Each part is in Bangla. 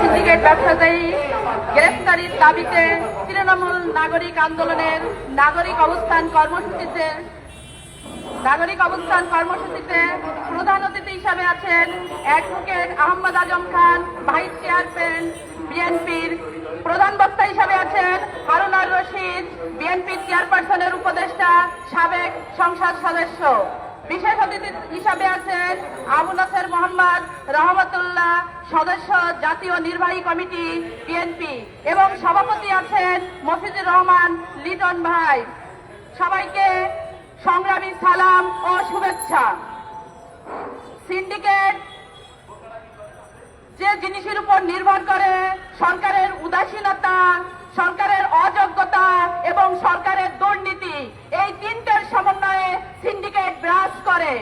সিন্ডিকেট ব্যবসায়ী গ্রেফতারির দাবিতে তৃণমূল নাগরিক আন্দোলনের নাগরিক অবস্থান কর্মসূচিতে নাগরিক অবস্থান কর্মসূচিতে প্রধান অতিথি হিসাবে আছেন advocate Ahmed Azam Khan, vice chairman বিএনপির প্রধান বক্তা হিসাবে আছেন হারুনার রশিদ, বিএনপির চেয়ারপারসনের উপদেষ্টা সাবেক সংসদ সদস্য। বিশেষ অতিথি হিসাবে আছেন আবু নাসের মোহাম্মদ রহমতুল্লাহ সদস্য জাতীয় নির্বাহী কমিটি বিএনপি এবং সভাপতি আছেন মফিজুর রহমান লিটন ভাই। সবাইকে সংগ্রামী সালাম ও শুভেচ্ছা। সিন্ডিকেট যে জিনিসের উপর নির্ভর করে সরকারের উদাসীনতা সরকারের অযোগ্যতা এবং সরকারের দুর্নীতি এই তিনটের সমন্বয়ে সিন্ডিকেট বিরাজ করে।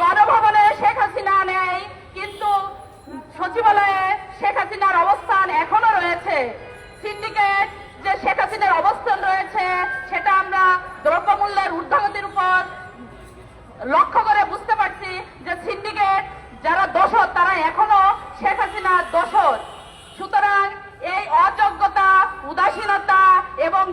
গণভবনে শেখ হাসিনা নেই, কিন্তু সচিবালয়ে শেখ হাসিনার অবস্থান এখনও রয়েছে। সিন্ডিকেট যে শেখ হাসিনার অবস্থান রয়েছে, সেটা আমরা দ্রব্যমূল্যের ঊর্ধ্বগতির উপর লক্ষ্য করে বুঝতে পারছি যে সিন্ডিকেট যারা দোষর, তারা এখনও শেখ হাসিনার দোষর। সুতরাং এই অযোগ্যতা, উদাসীনতা এবং